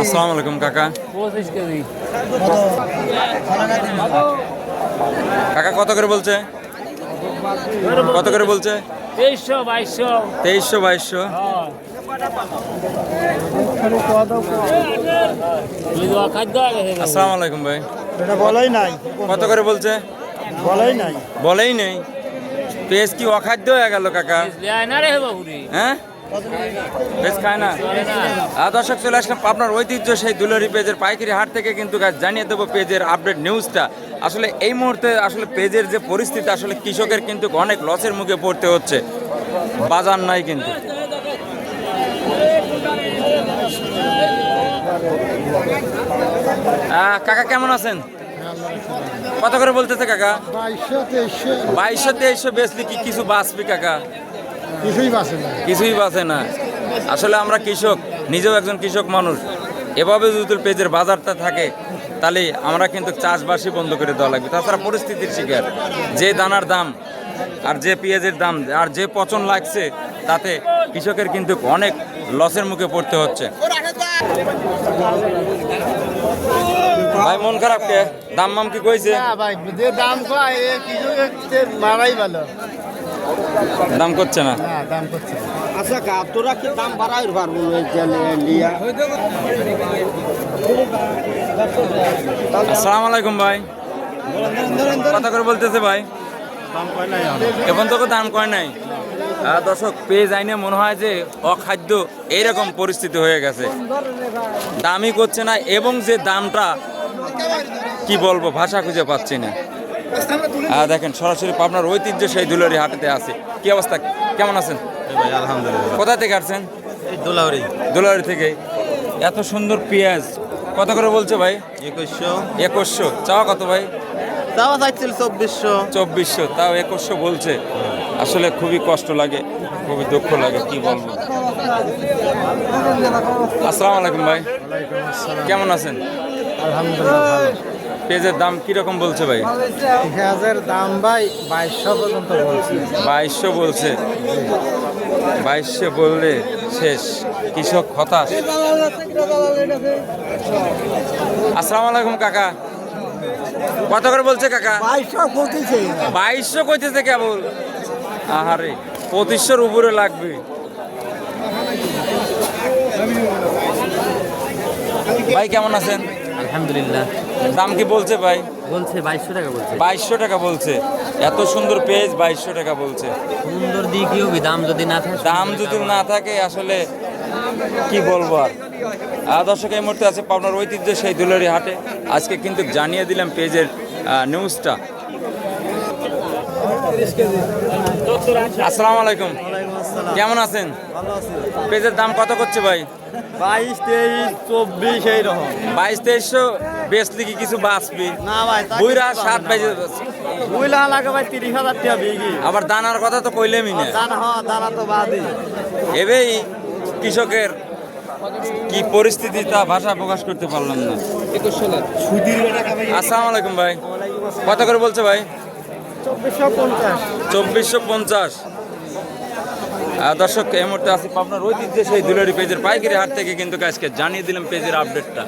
আসসালামু আলাইকুম কাকা কত কাকা কত করে বলছে? কত করে বলছে? তেইশশো বাইশশো। তেইশশো বাইশশো আসসালামু আলাইকুম ভাই। এটা বলাই নাই। কত করে বলছে? বলাই নাই। বলেই নেই। পেঁয়াজ কি অখাদ্য হয়ে গেল কাকা? হ্যাঁ? পেঁয়াজ খায় না? আর দর্শক চলে আসলাম আপনার ঐতিহ্য সেই দুলারি পেজের পাইকারি হাট থেকে কিন্তু guys জানিয়ে দেবো পেজের আপডেট নিউজটা আসলে এই মুহূর্তে আসলে পেজের যে পরিস্থিতি আসলে কৃষকের কিন্তু অনেক লসের মুখে পড়তে হচ্ছে। বাজার নাই কিন্তু। কাকা কেমন আছেন? কত করে বলতেছে কাকা? বাইশশো তেইশশো। বেচলি কি কিছু বাঁচবি কাকা? কিছুই বাসে না। কিছুই বাঁচে না। আসলে আমরা কৃষক নিজেও একজন কৃষক মানুষ। এভাবে যদি পেজের বাজারটা থাকে তাহলে আমরা কিন্তু চাষবাসই বন্ধ করে দেওয়া লাগবে। তাছাড়া পরিস্থিতির শিকার। যে দানার দাম আর যে পেঁয়াজের দাম আর যে পচন লাগছে তাতে কৃষকের কিন্তু অনেক লসের মুখে পড়তে হচ্ছে। ভাই মন খারাপ কে? দাম মাম কি কইছে? ভাই যে দাম কয় এ কৃষকের মারাই ভালো। দাম করছে না? হ্যাঁ দাম করছে আচ্ছা কা তোরা কি দাম বাড়াই পারব লিয়া আসসালামু আলাইকুম ভাই। কত করে বলতেছে ভাই। এখন তো দাম কয় নাই? দর্শক পেজ আইনে মনে হয় যে অখাদ্য এইরকম পরিস্থিতি হয়ে গেছে। দামই করছে না এবং যে দামটা কি বলব ভাষা খুঁজে পাচ্ছি না। আহ, দেখেন সরাসরি পাবনার ঐতিহ্য সেই দুলারি হাটেতে আছে। কি অবস্থা? কেমন আছেন? আলহামদুলিল্লাহ। কোথা থেকে আসছেন? এই দোলাউরি দুলারি থেকে। এত সুন্দর পেঁয়াজ। কত করে বলছে ভাই? একুশশো। একুশশো। চাওয়া কত ভাই? তাও চাইছিল চব্বিশশো। চব্বিশশো। তাও একুশশো বলছে। আসলে খুবই কষ্ট লাগে খুবই দুঃখ লাগে কি বলব। আসসালামু আলাইকুম ভাই। কেমন আছেন? আলহামদুলিল্লাহ পেঁয়াজের দাম কীরকম বলছে ভাই? পেঁয়াজের দাম ভাই বাইশশো পর্যন্ত বলছে। বাইশশো বলছে। বাইশশো বললে শেষ। কৃষক হতাশ। আসসালামু আলাইকুম কাকা। কত করে বলছে কাকা? বাইশশো কইতেছে কেবল? আহারে পঁচিশশোর উপরে লাগবে। ভাই কেমন আছেন? আলহামদুলিল্লাহ। দাম কি বলছে ভাই? বলছে বাইশশো টাকা বলছে। বাইশশো টাকা বলছে। এত সুন্দর পেজ বাইশশো টাকা বলছে। সুন্দর দিক কি হবে? দাম যদি না থাকে দাম যদি না থাকে আসলে কি বলব আর? আর দর্শক এই মুহূর্তে আছে পাবনার ঐতিহ্য সেই দুলারি হাটে। আজকে কিন্তু জানিয়ে দিলাম পেজের নিউজটা আসসালামু আলাইকুম। কেমন আছেন? পেজের দাম কত করছে ভাই? বাইশ তেইশ চব্বিশ এইরকম। বাইশ তেইশশো? বেচলি কি কিছু বাঁচবি? না ভাই বুইরা সাত বাইজে বুইলা লাগে ভাই তিরিশ হাজার টাকা বিঘি আবার দানার কথা তো কইলেমই না। দানা হওয়া দানা তো বাদই। এবেই কৃষকের কি পরিস্থিতি তা ভাষা প্রকাশ করতে পারলাম না। আসসালামু আলাইকুম ভাই। কত করে বলছে ভাই? চব্বিশশো পঞ্চাশ। চব্বিশশো পঞ্চাশ। দর্শক, এই মুহূর্তে আছে আপনার ঐতিহ্য সেই দুলারি পেজের পাইকারি হাট থেকে কিন্তু আজকে জানিয়ে দিলাম পেজের আপডেটটা